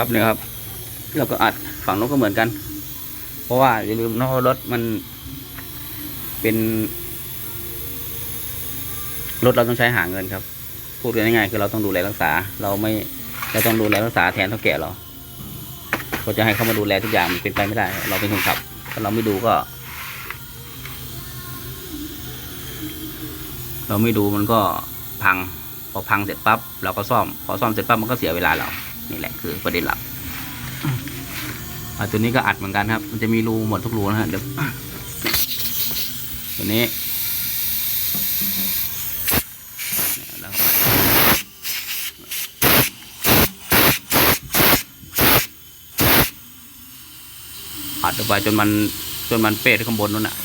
ครับเนี่ยครับ เราก็อัดฝั่งโน้นก็เหมือนกัน เพราะว่าอย่าลืมนะว่ารถมัน เป็น รถเราต้องใช้หาเงินครับ พูดกันง่ายๆคือเราต้องดูแลรักษา เราไม่เราต้องดูแลรักษาแทนเท่าแก่เราเราจะให้เขามาดูแลทุกอย่างมันเป็นไปไม่ได้ เราเป็นคนขับถ้าเราไม่ดูก็ เราไม่ดูมันก็พังพอพังเสร็จปั๊บเราก็ซ่อม พอซ่อมเสร็จปั๊บมันก็เสียเวลาเรา นี่แหละคือประเด็นหลักอะตัวนี้ก็อัดเหมือนกันครับ มันจะมีรูหมดทุกรูนะฮะเดี๋ยวตัวนี้อัดลงไปจนมันจนมันเป๊ะที่ข้างบนนู้นน่ะ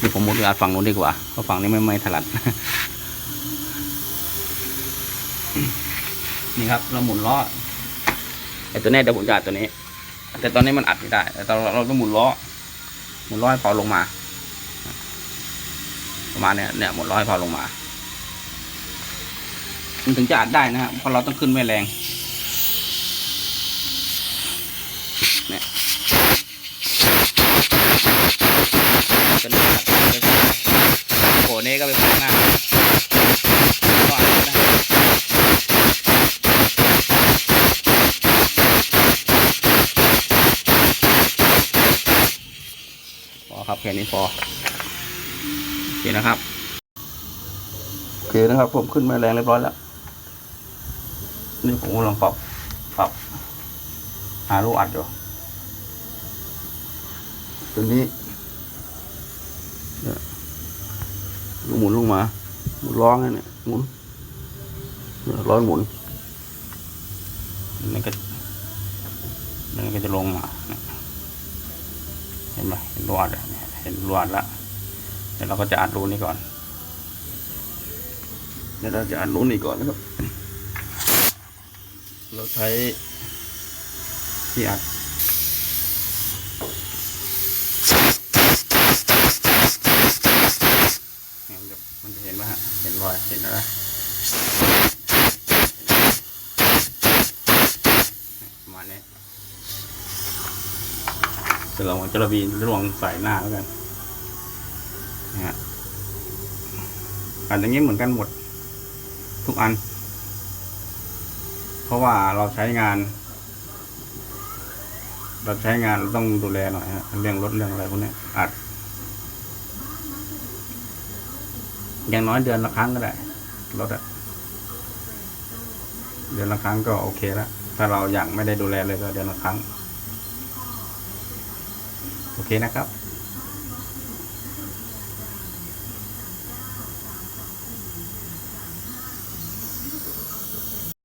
นี่ผมมุดอัดฝั่งนู้นดีกว่าเพราะฝั่งนี้ไม่ไม่ถนัด นี่ครับ เราหมุนล้อไอ้ตัวนี้เดี๋ยวผมจะอัดตัวนี้ แต่ตอนนี้มันอัดไม่ได้แต่เราเราต้องหมุนล้อหมุนล้อให้พอลงมา ประมาณเนี้ยเนี่ยหมุนล้อให้พอลงมา มันถึงจะอัดได้นะฮะเพราะเราต้องขึ้นไม่แรงเนี่ยตัวนี้โอ้โหนี่ก็ไปพักหน้าก็อัดได้ พอครับ แค่นี้พอโอเคนะครับโอเคนะครับ ผมขึ้นมาแรงเรียบร้อยแล้วนี่ผมลังปรับปรับหาลูกอัดอยู่ตัวนี้ลูกหมุนลงมาหมุนร้องเนี่ยหมุนร้อนหมุนนี่ก็นี่ก็จะลงมาเห็นไหมเห็นรวดอะ เห็นรวดแล้วเดี๋ยวเราก็จะอัดรูนี้ก่อน เดี๋ยวเราจะอัดรูนี้ก่อนนะครับ เราใช้ที่อัดมันจะเห็นไหมฮะ เห็นรอย เห็นนะประมาณนี้ จะลองจะระบีระวังใส่หน้าแล้วกันนะฮะอันอย่างนี้เหมือนกันหมด ทุกอัน เพราะว่าเราใช้งาน เราใช้งานเราต้องดูแลหน่อยฮะเรื่องรถเรื่องอะไรพวกนี้อัด อย่างน้อยเดือนละครั้งก็ได้รถอะเดือนละครั้งก็โอเคแล้วถ้าเราอย่ากไม่ได้ดูแลเลยก็เดือนละครั้ง โอเคนะครับ